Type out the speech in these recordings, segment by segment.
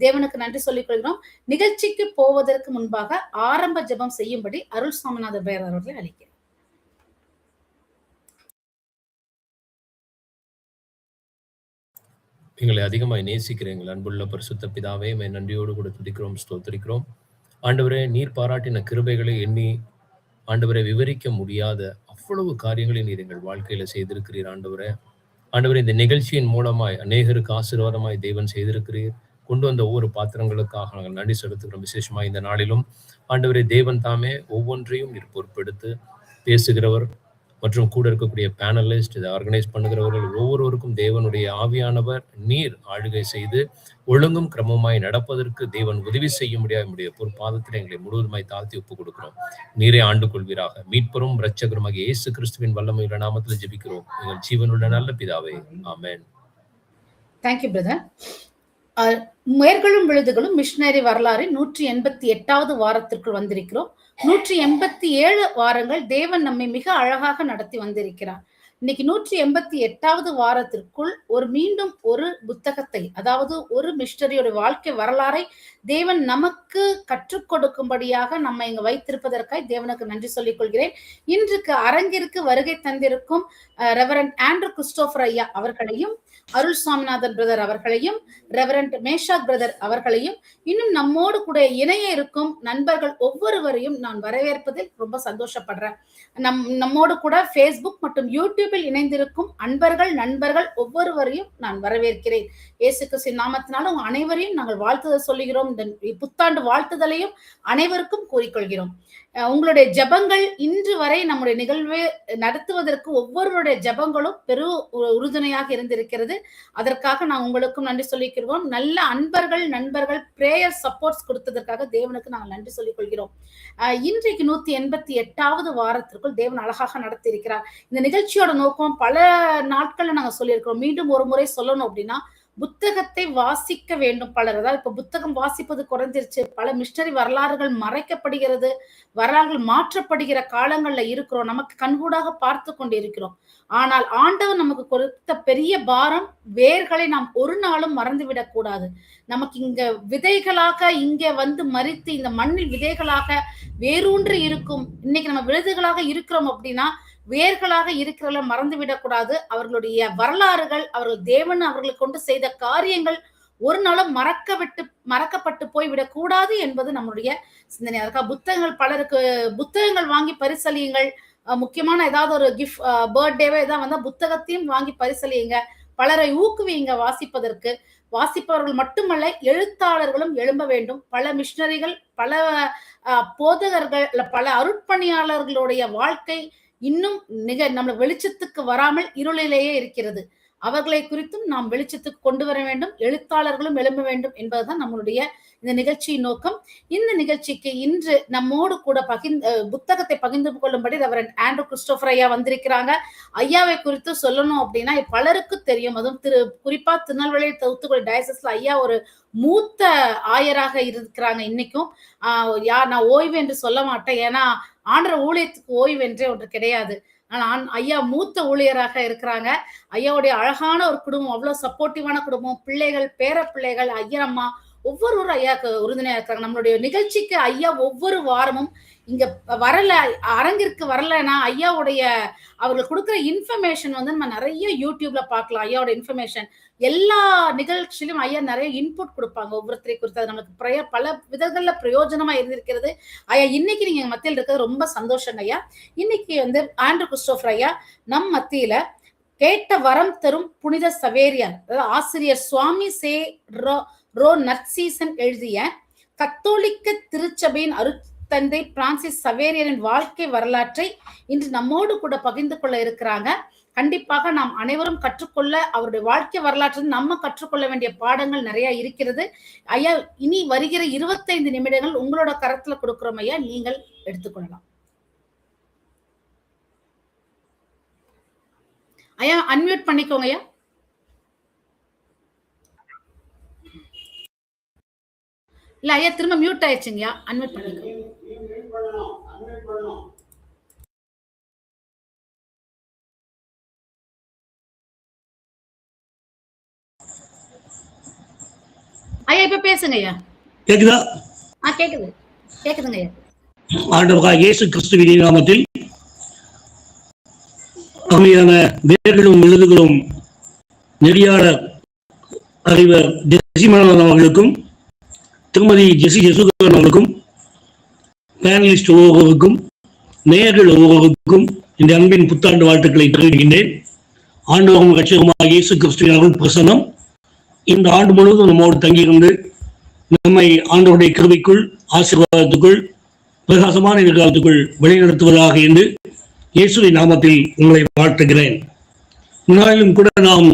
தேவனுக்கு நன்றி சொல்லிக் கொள்கிறோம் நிகழ்ச்சிக்கு போவதற்கு முன்பாக ஆரம்ப ஜெபம் செய்யும்படி அருள் சுவாமிநாத பேர் அவர்களை அளிக்கிறேன் எங்களை அதிகமாய் நேசிக்கிற எங்கள் அன்புள்ள பரிசுத்த பிதாவே மே நன்றியோடு கூட துதிக்கிறோம் ஸ்தோத்திரிக்கிறோம். ஆண்டவரே நீர் பாராட்டின கிருபைகளை எண்ணி ஆண்டவரை விவரிக்க முடியாத அவ்வளவு காரியங்களை நீர் எங்கள் வாழ்க்கையில செய்திருக்கிறீர் ஆண்டவரே. ஆண்டவரே இந்த நிகழ்ச்சியின் மூலமாய் அநேகருக்கு ஆசீர்வாதமாய் தேவன் செய்திருக்கிறீர். கொண்டு வந்த ஒவ்வொரு பாத்திரங்களுக்காக நாங்கள் நன்றி செலுத்துகிறோம். விசேஷமா இந்த நாளிலும் ஆண்டவரே தேவன் தாமே ஒவ்வொன்றையும் நீர் பொறுப்பெடுத்து பேசுகிறவர் மற்றும் கூட இருக்கக்கூடிய பேனலிஸ்ட் இதை ஆர்கனைஸ் பண்ணுகிறவர்கள் ஒவ்வொருவருக்கும் தேவனுடைய ஆவியானவர் நீர் ஆளுகை செய்து ஒழுங்கும் கிரமமாய் நடப்பதற்கு தேவன் உதவி செய்ய முடியாது நம்முடைய பொறுப்பாதத்தில் எங்களை முழுவதுமாய் தாழ்த்தி ஒப்புக் கொடுக்கிறோம் நீரே ஆண்டு கொள்வீராக மீட்பரும் இரட்சகருமாகிய இயேசு கிறிஸ்துவின் வல்லமையுள்ள நாமத்தில் ஜெபிக்கிறோம். எங்கள் ஜீவனுள்ள நல்ல பிதாவே. ஆமேன். தேங்க்யூ பிரதர் மேற்கொள்ளும் விழுதுகளும் மிஷினரி வரலாறு நூற்றி எண்பத்தி எட்டாவது வாரத்திற்குள் வந்திருக்கிறோம். நூற்றி எண்பத்தி ஏழு வாரங்கள் தேவன் நம்மை மிக அழகாக நடத்தி வந்திருக்கிறார். இன்னைக்கு நூற்றி எண்பத்தி எட்டாவது வாரத்திற்குள் ஒரு மீண்டும் ஒரு புத்தகத்தை அதாவது ஒரு மிஸ்டரியோட வாழ்க்கை வரலாறை தேவன் நமக்கு கற்றுக் கொடுக்கும்படியாக நம்ம இங்க வைத்திருப்பதற்காய் தேவனுக்கு நன்றி சொல்லிக் கொள்கிறேன் இன்றுக்கு அரங்கிற்கு வருகை தந்திருக்கும் ரெவரண்ட் ஆண்ட்ரு கிறிஸ்டோபர் ஐயா அவர்களையும் அருள் சுவாமிநாதன் பிரதர் அவர்களையும் ரெவரண்ட் மேஷாக் பிரதர் அவர்களையும் இன்னும் நம்மோடு கூட இணைய இருக்கும் நண்பர்கள் ஒவ்வொருவரையும் நான் வரவேற்பதில் ரொம்ப சந்தோஷப்படுறேன். நம் நம்மோடு கூட ஃபேஸ்புக் மற்றும் யூடியூபில் இணைந்திருக்கும் அன்பர்கள் நண்பர்கள் ஒவ்வொருவரையும் நான் வரவேற்கிறேன். இயேசு கிறிஸ்து நாமத்தினால உங்க அனைவரையும் நாங்கள் வாழ்த்துதல் சொல்லுகிறோம். இந்த புத்தாண்டு வாழ்த்துதலையும் அனைவருக்கும் கூறிக்கொள்கிறோம். உங்களுடைய ஜபங்கள் இன்று வரை நம்முடைய நிகழ்வை நடத்துவதற்கு ஒவ்வொருவருடைய ஜபங்களும் பெரு உறுதுணையாக இருந்திருக்கிறது. அதற்காக நான் உங்களுக்கும் நன்றி சொல்லிக்கிறோம். நல்ல அன்பர்கள் நண்பர்கள் பிரேயர் சப்போர்ட்ஸ் கொடுத்ததற்காக தேவனுக்கு நாங்கள் நன்றி சொல்லிக் கொள்கிறோம் இன்றைக்கு நூத்தி எண்பத்தி எட்டாவது வாரத்திற்குள் தேவன் அழகாக நடத்தி இருக்கிறார் இந்த நிகழ்ச்சியோட நோக்கம் பல நாட்கள்ல நாங்க சொல்லியிருக்கிறோம். மீண்டும் ஒரு முறை சொல்லணும் அப்படின்னா புத்தகத்தை வாசிக்க வேண்டும் பலர். அதாவது இப்ப புத்தகம் வாசிப்பது குறைஞ்சிருச்சு. பல மிஸ்டரி வரலாறுகள் மறைக்கப்படுகிறது. வரலாறுகள் மாற்றப்படுகிற காலங்கள்ல இருக்கிறோம். நமக்கு கண்கூடாக பார்த்து கொண்டு இருக்கிறோம் ஆனால் ஆண்டவர் நமக்கு கொடுத்த பெரிய பாரம் வேர்களை நாம் ஒரு நாளும் மறந்துவிடக் கூடாது. நமக்கு இங்க விதைகளாக இங்க வந்து மறித்து இந்த மண்ணில் விதைகளாக வேரூன்று இருக்கும். இன்னைக்கு நம்ம விழுதுகளாக இருக்கிறோம் அப்படின்னா வேர்களாக இருக்கிறவங்கள மறந்துவிடக்கூடாது. அவர்களுடைய வரலாறுகள் அவர்கள் தேவன் அவர்களை கொண்டு செய்த காரியங்கள் ஒரு நாளும் மறக்க விட்டு மறக்கப்பட்டு போய் விடக்கூடாது என்பது நம்மளுடைய சிந்தனை. அதுக்காக புத்தகங்கள் பலருக்கு புத்தகங்கள் வாங்கி பரிசலியுங்கள் முக்கியமான ஏதாவது ஒரு கிஃப்ட் பர்த்டேவே ஏதாவது வந்தால் புத்தகத்தையும் வாங்கி பரிசலியுங்க பலரை ஊக்குவிங்க வாசிப்பதற்கு. வாசிப்பவர்கள் மட்டுமல்ல எழுத்தாளர்களும் எழும்ப வேண்டும். பல மிஷினரிகள் பல போதகர்கள் பல அருட்பணியாளர்களுடைய வாழ்க்கை இன்னும் நிக நம்ம வெளிச்சத்துக்கு வராமல் இருளிலேயே இருக்கிறது. அவர்களை குறித்தும் நாம் வெளிச்சத்துக்கு கொண்டு வர வேண்டும் எழுத்தாளர்களும் எழும்ப வேண்டும் என்பதுதான் நம்மளுடைய இந்த நிகழ்ச்சியின் நோக்கம். இந்த நிகழ்ச்சிக்கு இன்று நம்மோடு கூட பகிர்ந்து புத்தகத்தை பகிர்ந்து கொள்ளும்படி ரெவரன் ஆண்ட்ரூ கிறிஸ்டோபர் ஐயா வந்திருக்கிறாங்க. ஐயாவை குறித்து சொல்லணும் அப்படின்னா பலருக்கு தெரியும். அதுவும் திரு குறிப்பா திருநெல்வேலி தூத்துக்குடி டயசஸ்ல ஐயா ஒரு மூத்த ஆயராக இருக்கிறாங்க இன்னைக்கும். ஆஹ் யார் நான் ஓய்வு என்று சொல்ல மாட்டேன். ஏன்னா ஆண்டர ஊழியத்துக்கு ஓய்வு என்றே ஒன்று கிடையாது. ஆனால் ஐயா மூத்த ஊழியராக இருக்கிறாங்க. ஐயாவுடைய அழகான ஒரு குடும்பம் அவ்வளவு சப்போர்ட்டிவான குடும்பம். பிள்ளைகள் பேர பிள்ளைகள் ஐயரம்மா ஒவ்வொருவரும் ஐயாக்கு உறுதுணையா இருக்கிறாங்க நம்மளுடைய நிகழ்ச்சிக்கு ஐயா ஒவ்வொரு வாரமும் இங்க வரல அரங்கிற்கு வரலன்னா ஐயாவுடைய அவர்கள் கொடுக்குற இன்ஃபர்மேஷன் வந்து நம்ம நிறைய யூடியூப்ல பார்க்கலாம். ஐயாவோட இன்ஃபர்மேஷன் எல்லா நிகழ்ச்சியிலும் ஐயா நிறைய இன்புட் கொடுப்பாங்க. ஒவ்வொருத்தரை குறித்து அது நமக்கு பிரய பல விதங்கள்ல பிரயோஜனமா இருந்திருக்கிறது. ஐயா இன்னைக்கு நீங்க மத்தியில் இருக்கிறது ரொம்ப சந்தோஷங்க ஐயா. இன்னைக்கு வந்து ஆண்ட்ரூ கிறிஸ்டோஃபர் ஐயா நம் மத்தியில கேட்ட வரம் தரும் புனித சவேரியார் அதாவது ஆசிரியர் சுவாமி சே ரோ நர்சீசன் நட்சீசன் எழுதிய கத்தோலிக்க திருச்சபையின் அருத்தந்தை பிரான்சிஸ் சவேரியரின் வாழ்க்கை வரலாற்றை இன்று நம்மோடு கூட பகிர்ந்து கொள்ள இருக்கிறாங்க. கண்டிப்பாக நாம் அனைவரும் கற்றுக்கொள்ள அவருடைய வாழ்க்கை வரலாற்றில் நம்ம கற்றுக்கொள்ள வேண்டிய பாடங்கள் நிறைய இருக்கிறது. ஐயா இனி வருகிற இருபத்தைந்து நிமிடங்கள் உங்களோட கரத்துல கொடுக்குறோம் ஐயா. நீங்கள் எடுத்துக்கொள்ளலாம். ஐயா அன்மியூட் பண்ணிக்கோங்க ஐயா. இல்ல ஐயா திரும்ப மியூட் ஆயிடுச்சுங்கய்யா அன்மியூட் பண்ணிக்கோங்க ஐயா இப்ப பேச பேசுங்க ஐயா. கேக்குதா? ஆ கேக்குது. கேக்குதுங்க ஐயா. ஆண்டவராக இயேசு கிறிஸ்துவின் நாமத்தில் அருமையான வேர்களும் எழுதுகளும் நெறியாளர் அறிவர் அவர்களுக்கும் திருமதி ஜெசி ஜெசுகன் அவர்களுக்கும் பேனலிஸ்ட் ஒவ்வொருவருக்கும் நேயர்கள் ஒவ்வொருவருக்கும் இந்த அன்பின் புத்தாண்டு வாழ்த்துக்களை தெரிவிக்கின்றேன். ஆண்டவரும் கட்சிகமாக இயேசு கிறிஸ்துவின் பிரசன்னம். இந்த ஆண்டு முழுவதும் நம்மோடு தங்கியிருந்து நம்மை ஆண்டவருடைய கிருவிக்குள் ஆசீர்வாதத்துக்குள் பிரகாசமான எதிர்காலத்துக்குள் வழிநடத்துவதாக என்று இயேசுவின் நாமத்தில் உங்களை வாழ்த்துகிறேன். முன்னாலும் கூட நாம்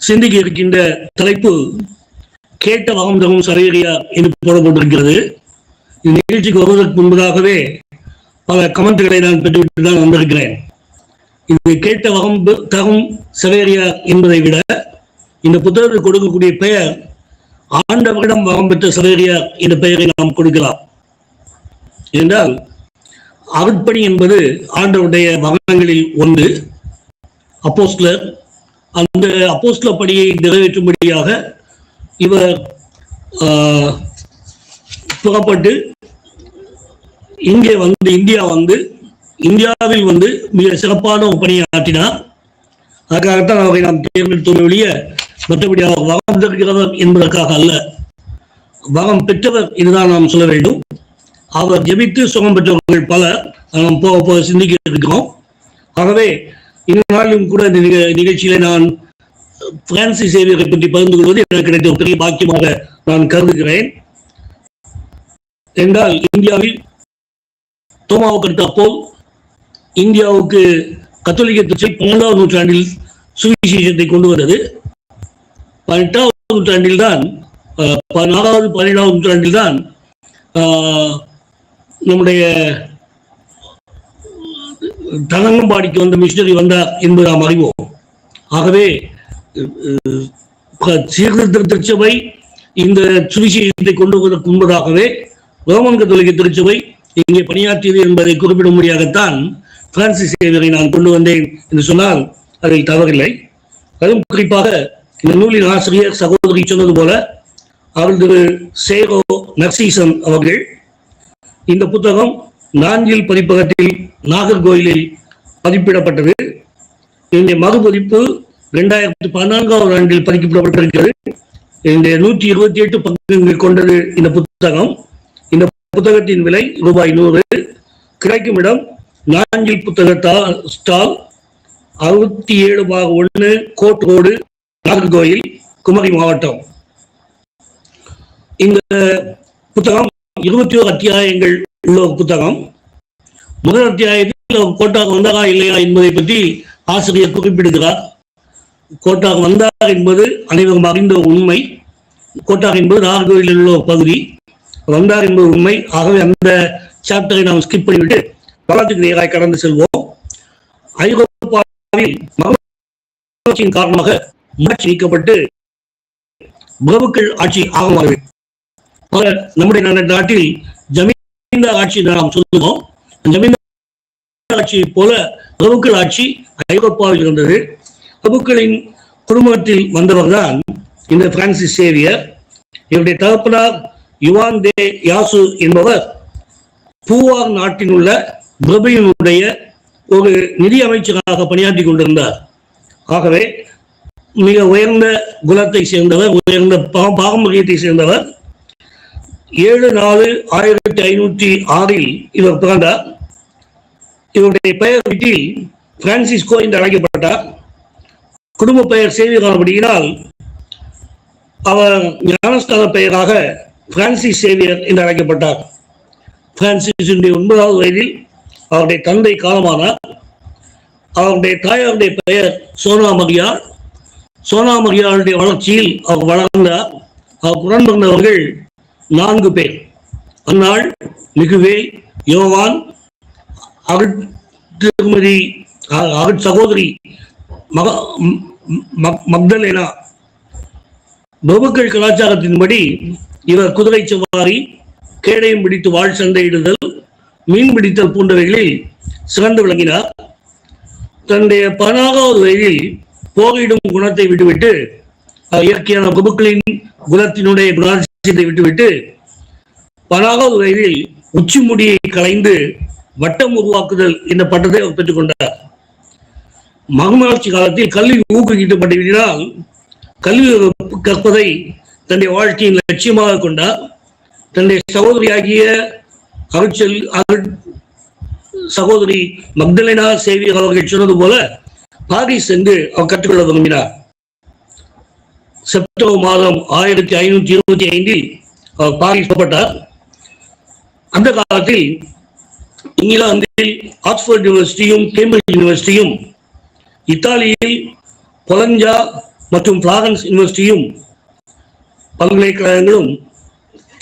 சிந்திக்க இருக்கின்ற தலைப்பு கேட்ட வகம் தரும் சரையறியா என்று போடப்பட்டிருக்கிறது. இந்த நிகழ்ச்சிக்கு வருவதற்கு முன்பதாகவே பல கமெண்ட்களை நான் பெற்றுவிட்டு தான் வந்திருக்கிறேன். இது கேட்ட வகம் தகும் சவேரியா என்பதை விட இந்த புத்தகத்தில் கொடுக்கக்கூடிய பெயர் ஆண்டவரிடம் வகம் பெற்ற சவேரியா என்ற பெயரை நாம் கொடுக்கலாம். என்றால் அருட்பணி என்பது ஆண்டவருடைய வகனங்களில் ஒன்று. அப்போஸ்லர் அந்த அப்போஸ்ல பணியை நிறைவேற்றும்படியாக இவர் புறப்பட்டு இங்கே வந்து இந்தியா வந்து இந்தியாவில் வந்து மிக சிறப்பான ஒரு பணியை ஆற்றினார் அதற்காகத்தான் அவரை நாம் தேர்ந்தெடுத்தோம் ஒழிய மற்றபடி அவர் வரம் பெறுகிறவர் என்பதற்காக அல்ல. வரம் பெற்றவர் இதுதான் நாம் சொல்ல வேண்டும். அவர் ஜெபித்து சுகம் பெற்றவர்கள் பல நாம் போக போக சிந்திக்க இருக்கிறோம். ஆகவே இந்த நாளிலும் கூட இந்த நிக- நிகழ்ச்சியில நான் பிரான்சிஸ் சேவியரை பற்றி பகிர்ந்து கொள்வது எனக்கு கிடைத்த ஒரு பெரிய பாக்கியமாக நான் கருதுகிறேன். என்றால் இந்தியாவில் தோமாவுக்கு அடுத்த அப்போ இந்தியாவுக்கு கத்தோலிக்க திருச்சை பன்னெண்டாவது நூற்றாண்டில் சுவிசேஷத்தை கொண்டு வந்தது. பதினெட்டாவது நூற்றாண்டில் தான் பதினாறாவது பதினேழாவது நூற்றாண்டில் தான் ஆஹ், நம்முடைய தனங்கம்பாடிக்கு வந்த மிஷினரி வந்தார் என்பது நாம் அறிவோம். ஆகவே சீர்திருத்த திருச்சபை இந்த சுவிசேஷத்தை கொண்டு வருவதற்கு முன்பதாகவே ரோமன் கத்தோலிக்க திருச்சபை இங்கே பணியாற்றியது என்பதை குறிப்பிடும்படியாகத்தான் பிரான்சிஸ் சேவியரை நான் கொண்டு வந்தேன் என்று சொன்னால் அதில் தவறில்லை. அதுவும் குறிப்பாக இந்த நூலின் ஆசிரியர் சகோதரி சொன்னது போல அவர் திரு சேகோ நர்சீசன் அவர்கள் இந்த புத்தகம் நான்கில் பதிப்பகத்தில் நாகர்கோயிலில் பதிப்பிடப்பட்டது. இந்த மறுபதிப்பு இரண்டாயிரத்தி பதினான்காம் ஆண்டில் பதிக்கப்படப்பட்டிருக்கிறது இந்த நூற்றி இருபத்தி எட்டு பக்கங்கள் கொண்டது இந்த புத்தகம். இந்த புத்தகத்தின் விலை ரூபாய் நூறு. கிடைக்கும் இடம் நாஞ்சில் புத்தக ஸ்டால் அறுபத்தி ஏழு பாக ஒன்று கோட் ரோடு நாகர்கோயில் குமரி மாவட்டம். இந்த புத்தகம் இருபத்தி ஓரு அத்தியாயங்கள் உள்ள புத்தகம். முதல் அத்தியாயத்தில் அவர் கோட்டாக இல்லையா என்பதை பற்றி ஆசிரியர் குறிப்பிடுகிறார். கோட்டாக வந்தார் என்பது அனைவரும் அறிந்த உண்மை. கோட்டார் என்பது நாகர்கோவிலில் உள்ள ஒரு பகுதி. வந்தார் என்பது உண்மை. ஆகவே அந்த சாப்டரை நாம் ஸ்கிப் பண்ணிவிட்டு வரலாற்றுக்கு நேராக கடந்து செல்வோம். ஐரோப்பாவில் மகிழ்ச்சியின் காரணமாக முயற்சி நீக்கப்பட்டு பிரபுக்கள் ஆட்சி ஆகமானது நம்முடைய நாட்டில் ஜமீன்தார் ஆட்சி நாம் சொல்லுவோம். ஜமீன்தார் ஆட்சியை போல பிரபுக்கள் ஆட்சி ஐரோப்பாவில் இருந்தது. பிரபுக்களின் குடும்பத்தில் வந்தவர்தான் இந்த பிரான்சிஸ் சேவியர் இவருடைய தகப்பனார் யுவான் தே யாசு என்பவர் பூவார் நாட்டில் உள்ள பிரபையினுடைய ஒரு நிதி அமைச்சராக பணியாற்றி கொண்டிருந்தார். ஆகவே மிக உயர்ந்த குலத்தை சேர்ந்தவர் உயர்ந்த பாரம்பரியத்தை சேர்ந்தவர். ஏழு நாலு ஆயிரத்தி ஐநூற்றி ஆறில் இவர் பிறந்தார். இவருடைய பெயர் வீட்டில் பிரான்சிஸ்கோ என்று அழைக்கப்பட்டார். குடும்ப பெயர் சேவியரானபடியினால் அவர் ஞானஸ்தான பெயராக பிரான்சிஸ் சேவியர் என்று அழைக்கப்பட்டார். பிரான்சிஸுடைய ஒன்பதாவது வயதில் அவருடைய தந்தை காலமானார். அவருடைய தாயாருடைய பெயர் சோனா மரியாள் சோனா மரியாளுடைய வளர்ச்சியில் அவர் வளர்ந்தார். அவர் புறன் நான்கு பேர். அந்நாள் மிகுவே யோவான் அருட் திருமதி அருட் சகோதரி மக மக்தலேனா. பபுக்கள் கலாச்சாரத்தின்படி இவர் குதிரை சவாரி கேடயம் பிடித்து வாழ் சண்டையிடுதல் மீன் பிடித்தல் போன்றவைகளில் சிறந்து விளங்கினார். தன்னுடைய பதினாறாவது வயதில் போரிடும் குணத்தை விட்டுவிட்டு இயற்கையான பிரபுக்களின் குலத்தினுடைய குணாதிசயத்தை விட்டுவிட்டு பதினாறாவது வயதில் உச்சி முடியை களைந்து வட்டம் உருவாக்குதல் என்ற பட்டத்தை அவர் பெற்றுக்கொண்டார் மகமாட்சி காலத்தில் கல்வி ஊக்குவிக்கப்பட்டதினால் கல்வி கற்பதை தன்னுடைய வாழ்க்கையின் லட்சியமாக கொண்டார். தன்னுடைய சகோதரியாகிய அருட்செல் அருட் சகோதரி மக்தலினா சேவியர் அவர்கள் சொன்னது போல பாரிஸ் சென்று அவர் கற்றுக்கொள்ள விரும்பினார். செப்டம்பர் மாதம் ஆயிரத்தி ஐநூற்றி இருபத்தி ஐந்தில் அவர் பாரிஸ் புறப்பட்டார். அந்த காலத்தில் இங்கிலாந்தில் ஆக்ஸ்போர்ட் யூனிவர்சிட்டியும் கேம்பிரிட்ஜ் யூனிவர்சிட்டியும் இத்தாலியில் பொலஞ்சா மற்றும் பிளாரன்ஸ் யூனிவர்சிட்டியும் பல்கலைக்கழகங்களும்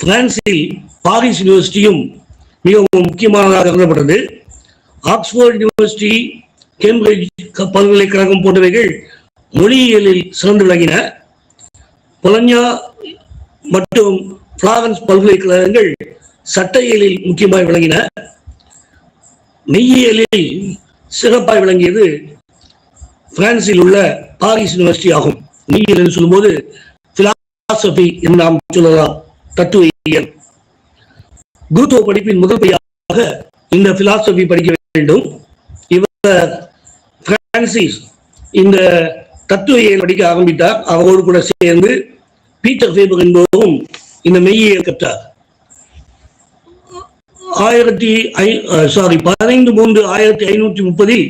பிரான்சில் பாரிஸ் யூனிவர்சிட்டியும் மிகவும் முக்கியமானதாக கருதப்பட்டது. ஆக்ஸ்போர்ட் யூனிவர்சிட்டி கேம்பிரிட்ஜ் பல்கலைக்கழகம் போன்றவைகள் மொழியியலில் சிறந்து விளங்கின. பொலஞ்சா மற்றும் பிளாரன்ஸ் பல்கலைக்கழகங்கள் சட்டையியலில் முக்கியமாய் விளங்கின. மெய்யியலில் சிறப்பாய் விளங்கியது பிரான்சில் உள்ள பாரிஸ் யூனிவர்சிட்டி ஆகும். மெய்யியல் என்று சொல்லும்போது பிலாசபி என்று நாம் சொல்லலாம். தத்துவியல் குருத்துவ படிப்பின் முதல் பையாக இந்த பிலாசபி படிக்க வேண்டும். இவர் பிரான்சிஸ் இந்த தத்துவியல் படிக்க ஆரம்பித்தார். அவரோடு கூட சேர்ந்து பீட்டர் ஃபேபர் என்பவரும் இந்த மெய்யியல் கற்றார். ஆயிரத்தி ஐ சாரி பதினைந்து மூன்று ஆயிரத்தி ஐநூற்றி முப்பதில்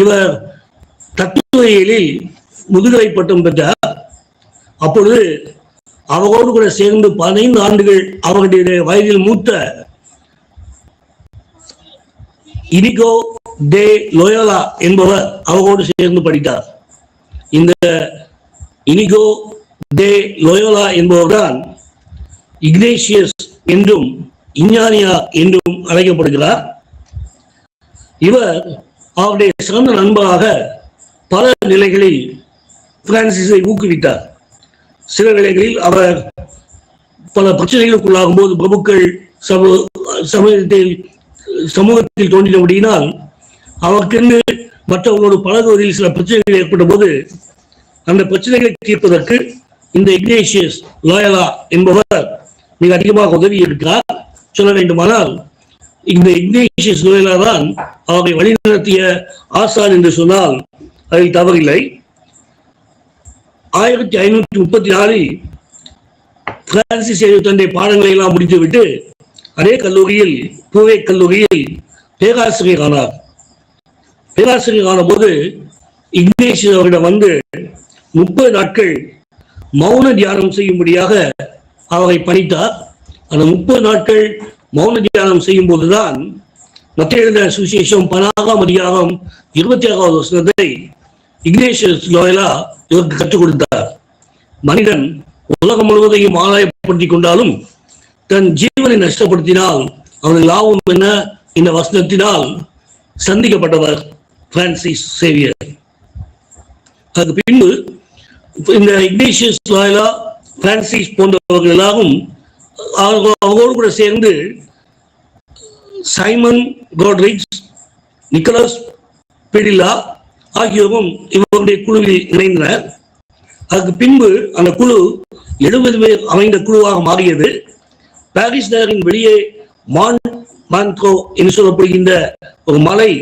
இவர் தத்துவியலில் முதுகலை பட்டம் பெற்றார் அப்பொழுது அவரோடு கூட சேர்ந்து பதினைந்து ஆண்டுகள் அவருடைய வயதில் மூத்த இனிகோ டே லோயோலா என்பவர் அவரோடு சேர்ந்து படித்தார். இந்த இனிகோ டே லோயோலா என்பவர்தான் இக்னேஷியஸ் என்றும் இஞ்ஞானியா என்றும் அழைக்கப்படுகிறார். இவர் அவருடைய சிறந்த நண்பராக பல நிலைகளில் பிரான்சிஸை ஊக்குவித்தார். சில நிலைகளில் அவர் பல பிரச்சனைகளுக்குள்ளாகும் போது பிரபுக்கள் சமூக சமூகத்தில் சமூகத்தில் தோன்றினபடியினால் அவருக்கென்று மற்றவர்களோடு பழகுவதில் சில பிரச்சனைகள் ஏற்பட்ட போது அந்த பிரச்சனைகளை தீர்ப்பதற்கு இந்த இக்னேஷியஸ் லோயலா என்பவர் மிக அதிகமாக உதவி இருக்கிறார் சொல்ல வேண்டுமானால் இந்த இக்னேஷியஸ் லோயலா தான் அவரை வழிநடத்திய ஆசான் என்று சொன்னால் அதில் தவறில்லை. ஆயிரத்தி ஐநூற்றி முப்பத்தி நாலில் பிரான்சிஸ் தன்னுடைய பாடங்களை எல்லாம் முடித்துவிட்டு அதே கல்லூரியில் பூவே கல்லூரியில் பேராசிரியர் ஆனார். பேராசிரியர் ஆன போது இக்னேஷ் அவரிடம் வந்து முப்பது நாட்கள் மௌன தியானம் செய்யும்படியாக அவரை பணித்தார். அந்த முப்பது நாட்கள் மௌன தியானம் செய்யும் போதுதான் மத்திய எழுத சுவிசேஷம் பனாகாம் அதிகாரம் இருபத்தி ஆறாவது வசனத்தை இக்னேஷியஸ் லோயலா இவருக்கு கற்றுக் கொடுத்தார் மனிதன் உலகம் முழுவதையும் ஆதாயப்படுத்திக் கொண்டாலும் தன் ஜீவனை நஷ்டப்படுத்தினால் அவனுக்கு லாபம் என்ன? இந்த வசனத்தினால் சந்திக்கப்பட்டவர் பிரான்சிஸ் சேவியர். அதுக்கு பின்பு இந்த இக்னேஷியஸ் லாயலா பிரான்சிஸ் போன்றவர்கள் எல்லாரும் அவங்களோடு கூட சேர்ந்து சைமன் கோட்ரிக்ஸ் நிக்கலஸ் பிடிலா ஆகியோரும் இவருடைய குழுவில் இணைந்தனர் அதுக்கு பின்பு அந்த குழு எழுபது பேர் அமைந்த குழுவாக மாறியது. பாரிஸ் நகரின் வெளியே மான் மான்கோ என்று சொல்லப்படுகின்ற ஒரு மலை